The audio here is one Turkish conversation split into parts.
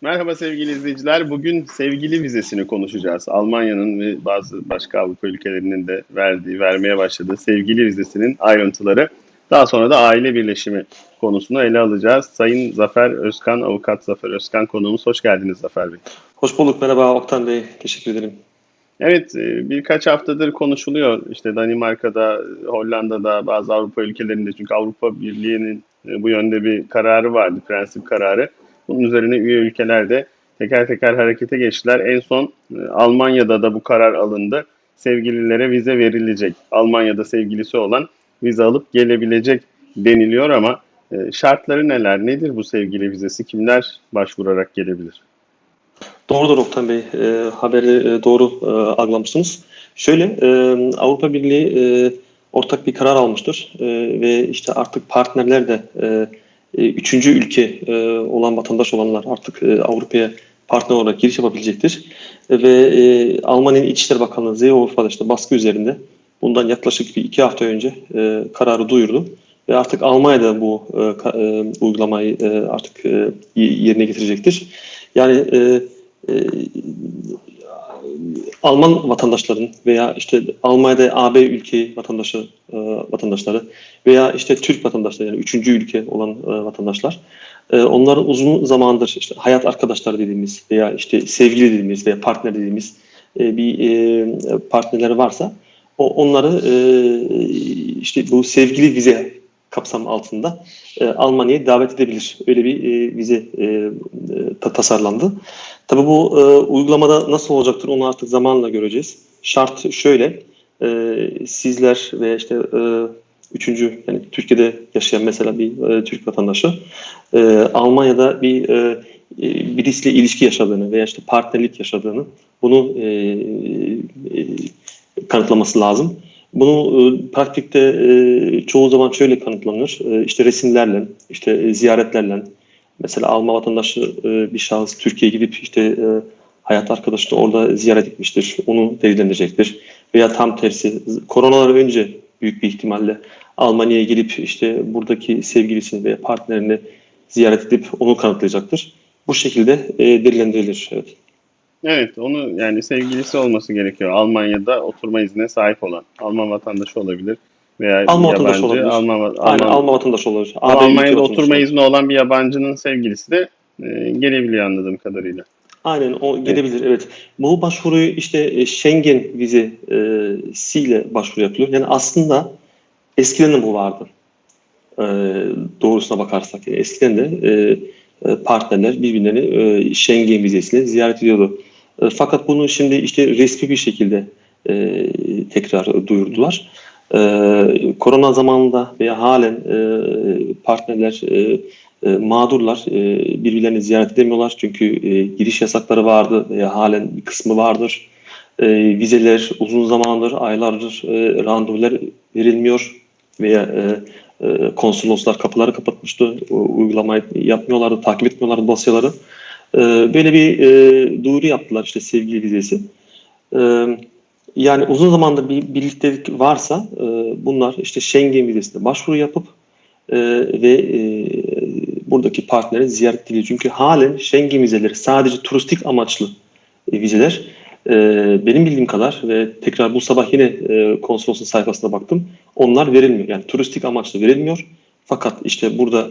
Merhaba sevgili izleyiciler. Bugün sevgili vizesini konuşacağız. Almanya'nın ve bazı başka Avrupa ülkelerinin de verdiği, vermeye başladığı sevgili vizesinin ayrıntıları. Daha sonra da aile birleşimi konusunu ele alacağız. Sayın Zafer Özkan, Avukat Zafer Özkan konuğumuz. Hoş geldiniz Zafer Bey. Hoş bulduk. Merhaba Oktan Bey. Teşekkür ederim. Evet, e, birkaç haftadır konuşuluyor. İşte Danimarka'da, Hollanda'da, bazı Avrupa ülkelerinde. Çünkü Avrupa Birliği'nin e, bu yönde bir kararı vardı, prensip kararı. Bunun üzerine üye ülkeler de teker teker harekete geçtiler. En son e, Almanya'da da bu karar alındı. Sevgililere vize verilecek. Almanya'da sevgilisi olan vize alıp gelebilecek deniliyor ama e, şartları neler? Nedir bu sevgili vizesi? Kimler başvurarak gelebilir? Doğrudur Oktan Bey. E, haberi e, doğru e, algılamışsınız. Şöyle, e, Avrupa Birliği e, ortak bir karar almıştır e, ve işte artık partnerler de e, e, üçüncü ülke e, olan vatandaş olanlar artık e, Avrupa'ya partner olarak giriş yapabilecektir. Ve Almanya'nın İçişleri Bakanlığı Seehofa'da işte baskı üzerinde bundan yaklaşık bir iki hafta önce kararı duyurdu. Ve artık Almanya'da bu uygulamayı artık yerine getirecektir. Yani Alman vatandaşların veya işte Almanya'da AB ülke vatandaşı e, vatandaşları veya işte Türk vatandaşları yani üçüncü ülke olan e, vatandaşlar. E, onların uzun zamandır işte hayat arkadaşları dediğimiz veya işte sevgili dediğimiz veya partner dediğimiz e, bir e, partnerleri varsa o onları e, işte bu sevgili vize kapsam altında e, Almanya'ya davet edebilir. Öyle bir e, vize e, e, ta- tasarlandı. Tabii bu e, uygulamada nasıl olacaktır onu artık zamanla göreceğiz. Şart şöyle, e, sizler ve işte e, üçüncü yani Türkiye'de yaşayan mesela bir e, Türk vatandaşı e, Almanya'da bir e, e, birisiyle ilişki yaşadığını veya işte partnerlik yaşadığını bunu e, e, kanıtlaması lazım. Bunu e, pratikte e, çoğu zaman şöyle kanıtlanır. E, işte resimlerle, işte e, ziyaretlerle. Mesela Alman vatandaşı e, bir şahıs Türkiye'ye gidip işte e, hayat arkadaşını orada ziyaret etmiştir. Onu delillendirecektir. Veya tam tersi koronalar önce büyük bir ihtimalle Almanya'ya gelip işte buradaki sevgilisini veya partnerini ziyaret edip onu kanıtlayacaktır. Bu şekilde e, delillendirilir. Evet. Evet, onu yani sevgilisi olması gerekiyor. Almanya'da oturma iznine sahip olan. Alman vatandaşı olabilir veya Alman yabancı. vatandaşı olabilir. Alman, va- Aynen Alman- Alman vatandaşı. Ama AB Almanya'da oturma izni olan bir yabancının sevgilisi de e, gelebiliyor anladığım kadarıyla. Aynen o gelebilir evet. Bu başvuruyu işte e, Schengen vizesiyle başvuru yapılıyor. Yani aslında eskiden de bu vardı. E, doğrusuna bakarsak. Yani eskiden de e, e, partnerler birbirlerini e, Schengen vizesiyle ziyaret ediyordu. E, fakat bunu şimdi işte resmi bir şekilde e, tekrar duyurdular. E, korona zamanında veya halen e, partnerler mağdurlar birbirlerini ziyaret edemiyorlar çünkü giriş yasakları vardı veya halen bir kısmı vardır. Vizeler uzun zamandır, aylardır randevular verilmiyor veya e, konsoloslar kapıları kapatmıştı, uygulamayı yapmıyorlardı, takip etmiyorlardı dosyaları. E, böyle bir e, duyuru yaptılar işte sevgili vizesi. E, yani uzun zamandır bir birliktelik varsa e, bunlar işte Schengen vizesine başvuru yapıp e, ve e, buradaki partneri ziyaret ediliyor. Çünkü halen Schengen vizeleri sadece turistik amaçlı e, vizeler. E, benim bildiğim kadar ve tekrar bu sabah yine e, konsolosun sayfasına baktım. Onlar verilmiyor. Yani turistik amaçlı verilmiyor. Fakat işte burada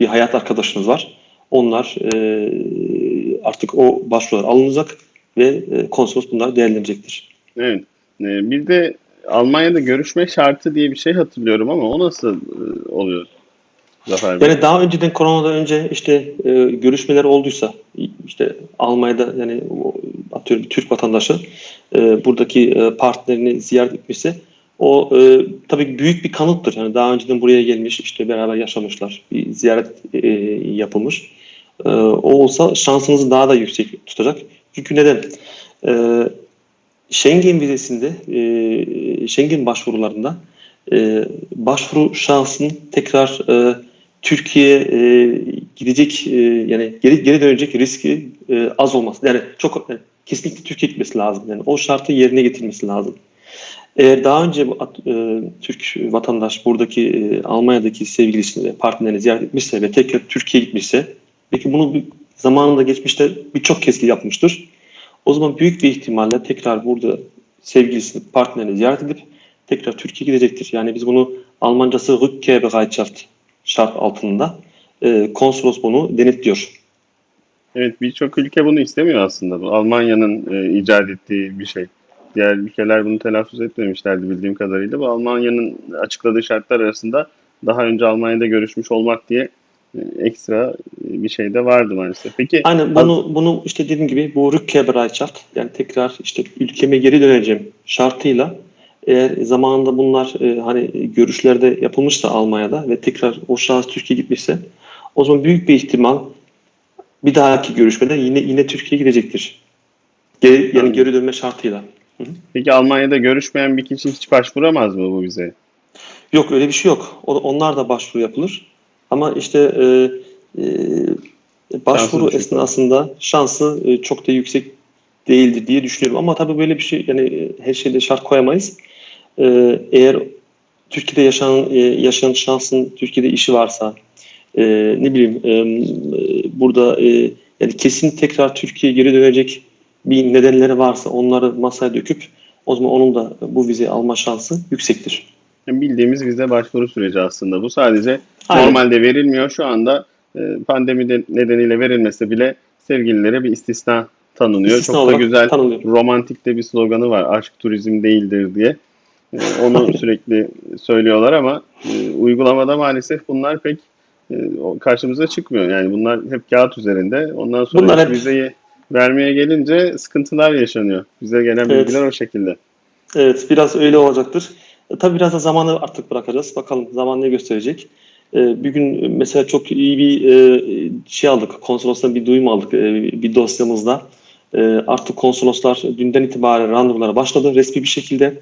bir hayat arkadaşınız var. Onlar e, artık o başvurular alınacak ve e, konsolos bunları değerlendirecektir. Evet. E, bir de Almanya'da görüşme şartı diye bir şey hatırlıyorum ama o nasıl e, oluyor Zafer Bey? Yani daha önceden koronadan önce işte e, görüşmeler olduysa işte Almanya'da yani atıyorum bir Türk vatandaşı e, buradaki e, partnerini ziyaret etmişse o e, tabii büyük bir kanıttır. Yani daha önceden buraya gelmiş işte beraber yaşamışlar. Bir ziyaret e, yapılmış. E, o olsa şansınızı daha da yüksek tutacak. Çünkü neden? E, Schengen vizesinde e, Schengen başvurularında e, başvuru şansının tekrar e, Türkiye'ye e, gidecek e, yani geri geri dönecek riski e, az olması. Yani çok yani kesinlikle Türkiye gitmesi lazım. Yani o şartı yerine getirmesi lazım. Eğer daha önce e, Türk vatandaş buradaki e, Almanya'daki sevgilisini partnerini ziyaret etmişse ve tekrar Türkiye'ye gitmişse peki bunu bir zamanında geçmişte birçok kez yapmıştır. O zaman büyük bir ihtimalle tekrar burada sevgilisini, partnerini ziyaret edip tekrar Türkiye'ye gidecektir. Yani biz bunu Almancası Rückkehrbereitschaft şart altında e, konsolos bunu denetliyor. Evet birçok ülke bunu istemiyor aslında. Bu Almanya'nın e, icat ettiği bir şey. Diğer ülkeler bunu telaffuz etmemişlerdi bildiğim kadarıyla. Bu Almanya'nın açıkladığı şartlar arasında daha önce Almanya'da görüşmüş olmak diye ekstra e, bir şey de vardı maalesef. Peki Aynen bunu bunu işte dediğim gibi bu Rückkehrbereitschaft yani tekrar işte ülkeme geri döneceğim şartıyla eğer zamanında bunlar e, hani görüşlerde yapılmışsa Almanya'da ve tekrar o şahıs Türkiye'ye gitmişse o zaman büyük bir ihtimal bir dahaki görüşmede yine yine Türkiye'ye gidecektir. Geri, yani geri dönme şartıyla. peki Almanya'da görüşmeyen bir kişi hiç başvuramaz mı bu vizeye? Yok öyle bir şey yok. O, onlar da başvuru yapılır. Ama işte e, e, başvuru düşük esnasında şansı e, çok da yüksek değildir diye düşünüyorum. Ama tabii böyle bir şey yani e, her şeyde şart koyamayız. E, eğer Türkiye'de yaşayan e, yaşayan şansın Türkiye'de işi varsa e, ne bileyim e, burada e, yani kesin tekrar Türkiye'ye geri dönecek bir nedenleri varsa onları masaya döküp o zaman onun da bu vizeyi alma şansı yüksektir. Yani bildiğimiz vize başvuru süreci aslında. Bu sadece Aynen. normalde verilmiyor. Şu anda e, pandemi de- nedeniyle verilmese bile sevgililere bir istisna tanınıyor. İstisna Çok da güzel tanınıyor. romantik de bir sloganı var. Aşk turizm değildir diye. E, Onu sürekli söylüyorlar ama e, uygulamada maalesef bunlar pek karşımıza çıkmıyor. Yani bunlar hep kağıt üzerinde. Ondan sonra Bunlar hep- vizeyi vermeye gelince sıkıntılar yaşanıyor. Bize gelen Evet. bilgiler o şekilde. Evet, biraz öyle olacaktır. E, tabii biraz da zamanı artık bırakacağız. Bakalım zaman ne gösterecek. E, bir gün mesela çok iyi bir e, şey aldık. Konsolostan bir duyum aldık e, bir dosyamızda. E, artık konsoloslar dünden itibaren randevulara başladı. Resmi bir şekilde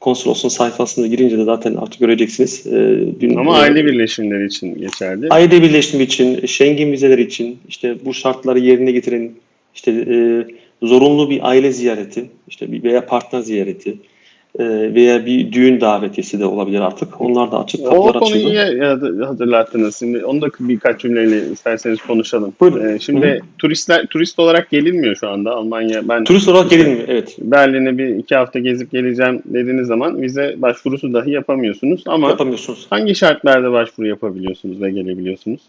konsolosun sayfasına girince de zaten artık göreceksiniz. E, dün, Ama e, aile birleşimleri için geçerli. Aile birleşimi için, Schengen vizeleri için, işte bu şartları yerine getiren, işte e, zorunlu bir aile ziyareti, işte bir veya partner ziyareti veya bir düğün davetiyesi de olabilir artık. Onlar da açık, O kapılar konuyu açıldı. iyi hatırlattınız. Şimdi onu da birkaç cümleyle isterseniz konuşalım. Buyurun. Ee, şimdi turistler turist olarak gelinmiyor şu anda Almanya. Ben Turist olarak işte gelinmiyor, evet. Berlin'e bir iki hafta gezip geleceğim dediğiniz zaman vize başvurusu dahi yapamıyorsunuz. Ama Yapamıyorsunuz. hangi şartlarda başvuru yapabiliyorsunuz ve gelebiliyorsunuz?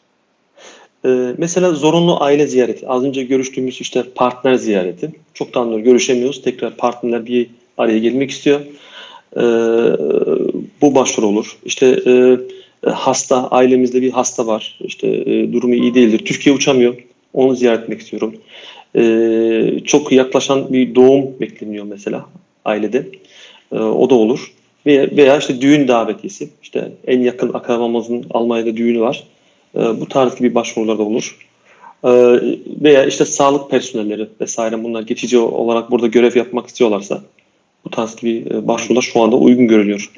E, mesela zorunlu aile ziyareti. Az önce görüştüğümüz işte partner ziyareti. Çoktandır görüşemiyoruz. Tekrar partnerler bir araya gelmek istiyor. E, bu başvuru olur. İşte e, hasta, ailemizde bir hasta var. İşte e, durumu iyi değildir. Türkiye uçamıyor. Onu ziyaret etmek istiyorum. E, çok yaklaşan bir doğum bekleniyor mesela ailede. E, o da olur. Veya, veya işte düğün davetiyesi. İşte en yakın akrabamızın Almanya'da düğünü var. E, bu tarz gibi başvurular da olur. E, veya işte sağlık personelleri vesaire bunlar geçici olarak burada görev yapmak istiyorlarsa bu tarz gibi e, başvurular şu anda uygun görülüyor.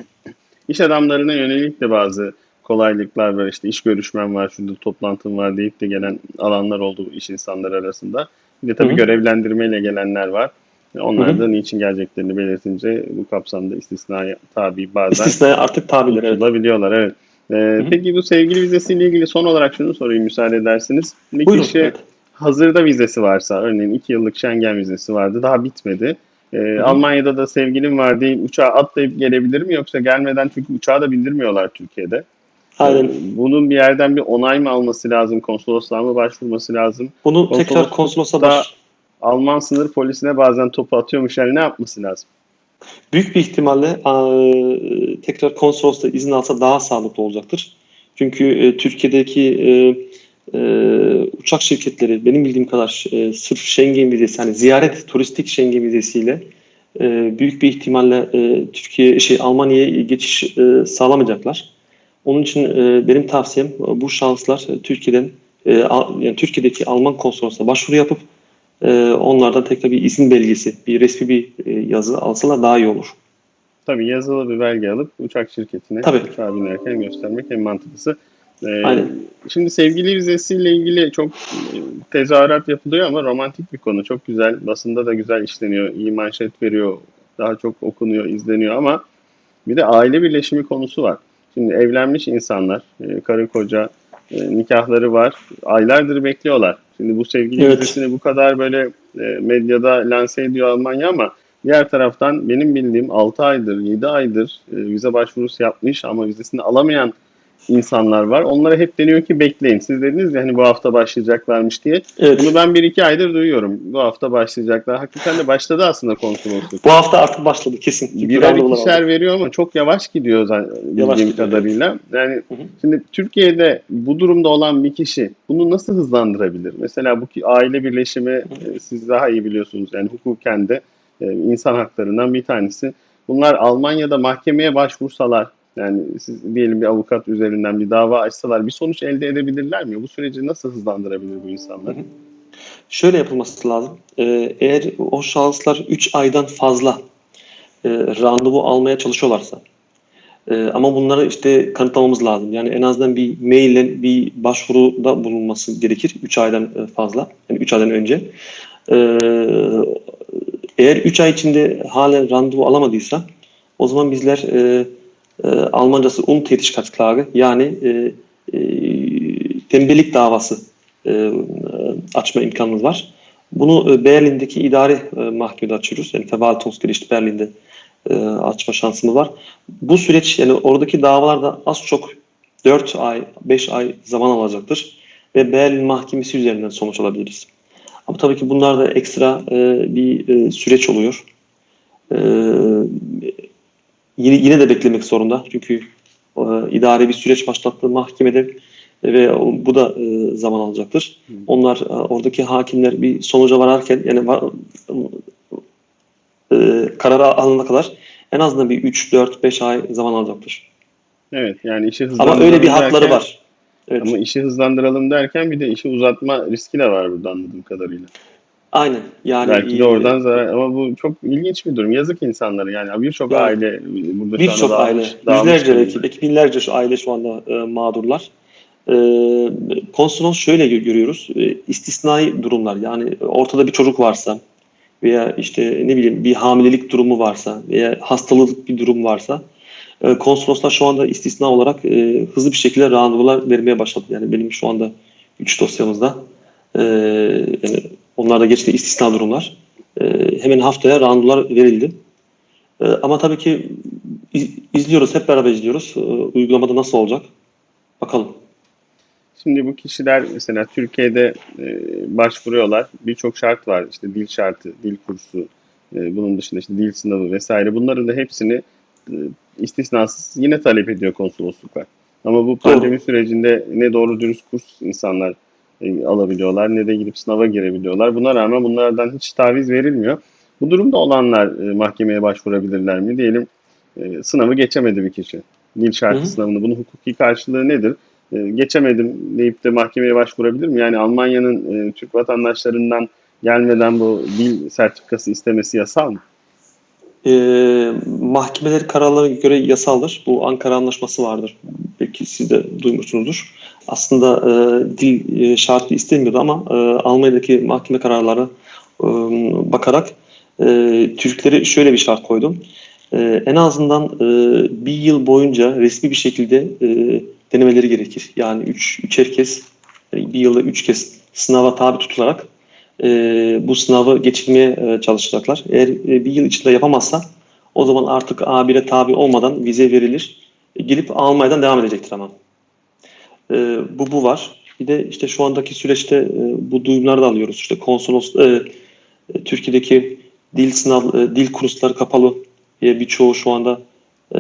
İş adamlarına yönelik de bazı kolaylıklar var. İşte iş görüşmem var, şurada toplantım var deyip de gelen alanlar oldu iş insanları arasında. Bir de tabii Hı hı. görevlendirmeyle gelenler var. Onlar da niçin geleceklerini belirtince bu kapsamda istisnaya tabi bazen İstisnaya artık tabiler evet. tutulabiliyorlar. Evet. Ee, Peki bu sevgili vizesiyle ilgili son olarak şunu sorayım müsaade ederseniz. Bir Buyurun. kişi evet. hazırda vizesi varsa, örneğin 2 yıllık Schengen vizesi vardı, daha bitmedi. Ee, Almanya'da da sevgilim var deyip uçağa atlayıp gelebilir mi yoksa gelmeden çünkü uçağa da bindirmiyorlar Türkiye'de. Aynen. Ee, Bunun bir yerden bir onay mı alması lazım, konsolosluğa mı başvurması lazım? Bunu tekrar konsolosa da- baş... Alman sınır polisine bazen topu atıyormuş yani ne yapması lazım? Büyük bir ihtimalle e, tekrar konsolosla izin alsa daha sağlıklı olacaktır. Çünkü e, Türkiye'deki e, uçak şirketleri benim bildiğim kadar e, sırf Schengen vizesi, yani ziyaret turistik Schengen vizesiyle e, büyük bir ihtimalle e, Türkiye şey Almanya'ya geçiş e, sağlamayacaklar. Onun için e, benim tavsiyem bu şanslar e, Türkiye'den e, Al- yani Türkiye'deki Alman konsolosluğuna başvuru yapıp e, onlardan tekrar bir izin belgesi, bir resmi bir e, yazı alsalar daha iyi olur. Tabii yazılı bir belge alıp uçak şirketine Tabii. uçağa binerken göstermek en mantıklısı. Ee, Aynen. Şimdi sevgili vizesiyle ilgili çok e, tezahürat yapılıyor ama romantik bir konu. Çok güzel, basında da güzel işleniyor, iyi manşet veriyor, daha çok okunuyor, izleniyor ama bir de aile birleşimi konusu var. Şimdi evlenmiş insanlar, e, karı koca e, nikahları var. Aylardır bekliyorlar. Şimdi bu sevgili Evet. vizesini bu kadar böyle medyada lanse ediyor Almanya ama diğer taraftan benim bildiğim 6 aydır, 7 aydır vize başvurusu yapmış ama vizesini alamayan insanlar var. Onlara hep deniyor ki bekleyin. Siz dediniz ya hani bu hafta başlayacaklarmış diye. Evet. Bunu ben bir iki aydır duyuyorum. Bu hafta başlayacaklar. Hakikaten de başladı aslında konsolosluk. Bu hafta artık başladı kesin. Birer ikişer veriyor ama çok yavaş gidiyor zaten Yavaş bildiğim gidiyor, kadarıyla. Yani Hı hı. şimdi Türkiye'de bu durumda olan bir kişi bunu nasıl hızlandırabilir? Mesela bu ki aile birleşimi e, siz daha iyi biliyorsunuz. Yani hukuken de e, insan haklarından bir tanesi. Bunlar Almanya'da mahkemeye başvursalar yani siz diyelim bir avukat üzerinden bir dava açsalar bir sonuç elde edebilirler mi? Bu süreci nasıl hızlandırabilir bu insanlar? Şöyle yapılması lazım. Ee, eğer o şahıslar 3 aydan fazla e, randevu almaya çalışıyorlarsa e, ama bunları işte kanıtlamamız lazım. Yani en azından bir maille bir başvuruda bulunması gerekir 3 aydan e, fazla. Yani 3 aydan önce. Ee, eğer 3 ay içinde halen randevu alamadıysa o zaman bizler e, e, Almancası Untätigkeitsklage yani e, e, tembellik davası e, açma imkanımız var. Bunu e, Berlin'deki idari e, mahkemede açıyoruz. Yani Verwaltungsgericht Berlin'de e, açma şansımız var. Bu süreç yani oradaki davalarda az çok 4 ay, 5 ay zaman alacaktır. Ve Berlin Mahkemesi üzerinden sonuç alabiliriz. Ama tabii ki bunlar da ekstra e, bir e, süreç oluyor. E, yine, yine de beklemek zorunda. Çünkü e, idari bir süreç başlattı mahkemede ve bu da e, zaman alacaktır. Onlar e, oradaki hakimler bir sonuca vararken yani va- e, karara alana kadar en azından bir 3 4 5 ay zaman alacaktır. Evet yani işi Ama hızlandıralım öyle bir hakları derken- var. Evet. Ama işi hızlandıralım derken bir de işi uzatma riski de var burada anladığım kadarıyla. Aynen. Yani Belki de oradan zarar ama bu çok ilginç bir durum. Yazık insanlara yani birçok Yani aile burada Birçok aile, yüzlerce belki, belki binlerce şu aile şu anda e, mağdurlar. E, konsolos şöyle gö- görüyoruz, e, istisnai durumlar yani ortada bir çocuk varsa veya işte ne bileyim bir hamilelik durumu varsa veya hastalık bir durum varsa e, konsoloslar şu anda istisna olarak e, hızlı bir şekilde randevular vermeye başladı. Yani benim şu anda 3 dosyamızda e, yani onlar da geçti istisna durumlar. E, hemen haftaya randevular verildi. E, ama tabii ki iz- izliyoruz, hep beraber izliyoruz. E, uygulamada nasıl olacak? Bakalım. Şimdi bu kişiler mesela Türkiye'de e, başvuruyorlar. Birçok şart var. İşte dil şartı, dil kursu, e, bunun dışında işte dil sınavı vesaire. Bunların da hepsini e, istisnasız yine talep ediyor konsolosluklar. Ama bu pandemi sürecinde ne doğru dürüst kurs insanlar e, alabiliyorlar ne de gidip sınava girebiliyorlar. Buna rağmen bunlardan hiç taviz verilmiyor. Bu durumda olanlar e, mahkemeye başvurabilirler mi? Diyelim e, sınavı geçemedi bir kişi. Dil şartı sınavını. Bunun hukuki karşılığı nedir? E, geçemedim deyip de mahkemeye başvurabilir mi? Yani Almanya'nın e, Türk vatandaşlarından gelmeden bu dil sertifikası istemesi yasal mı? E, mahkemeler kararlarına göre yasaldır. Bu Ankara Anlaşması vardır. Belki siz de duymuşsunuzdur. Aslında e, dil e, şartı istemiyordu ama e, Almanya'daki mahkeme kararları e, bakarak e, Türkleri şöyle bir şart koydum. E, en azından e, bir yıl boyunca resmi bir şekilde e, denemeleri gerekir. Yani üç, üçer kez, yani bir yılda üç kez sınava tabi tutularak e, bu sınavı geçirmeye e, çalışacaklar. Eğer e, bir yıl içinde yapamazsa o zaman artık A1'e tabi olmadan vize verilir. E, gelip Almanya'dan devam edecektir ama. E, bu bu var. Bir de işte şu andaki süreçte e, bu duyumları da alıyoruz. İşte konsolos e, e, Türkiye'deki dil sınav e, dil kursları kapalı. E, birçoğu şu anda e,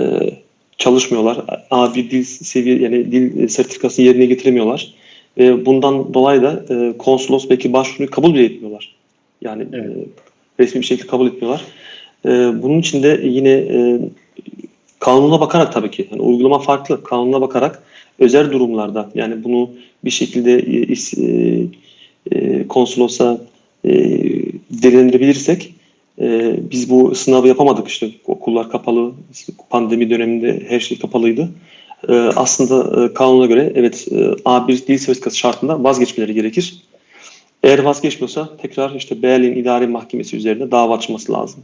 çalışmıyorlar. A1 dil seviye yani dil sertifikasını yerine getiremiyorlar. Ve bundan dolayı da e, konsolos belki başvuruyu kabul bile etmiyorlar. Yani Evet. e, resmi bir şekilde kabul etmiyorlar. E, bunun için de yine e, kanuna bakarak tabii ki yani uygulama farklı. Kanuna bakarak özel durumlarda yani bunu bir şekilde e, e, e, konsolosa değerlendirebilirsek e, biz bu sınavı yapamadık işte okullar kapalı pandemi döneminde her şey kapalıydı. E, aslında e, kanuna göre evet e, A1 dil sertifikası şartında vazgeçmeleri gerekir. Eğer vazgeçmiyorsa tekrar işte Berlin İdari Mahkemesi üzerinde dava açması lazım.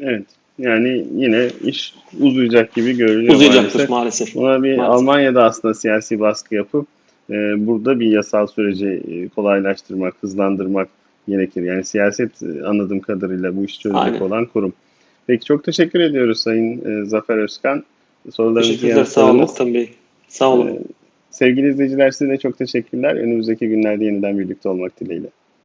Evet. Yani yine iş uzayacak gibi görünüyor Uzayacaktır maalesef. maalesef. Buna bir Maalesef. Almanya'da aslında siyasi baskı yapıp e, burada bir yasal süreci e, kolaylaştırmak, hızlandırmak gerekir. Yani siyaset e, anladığım kadarıyla bu işi çözecek Aynen. olan kurum. Peki çok teşekkür ediyoruz Sayın e, Zafer Özkan. Sorularınızı Teşekkürler. Sağ olun. Oktan Bey. Sağ olun. Ee, Sevgili izleyiciler size de çok teşekkürler. Önümüzdeki günlerde yeniden birlikte olmak dileğiyle.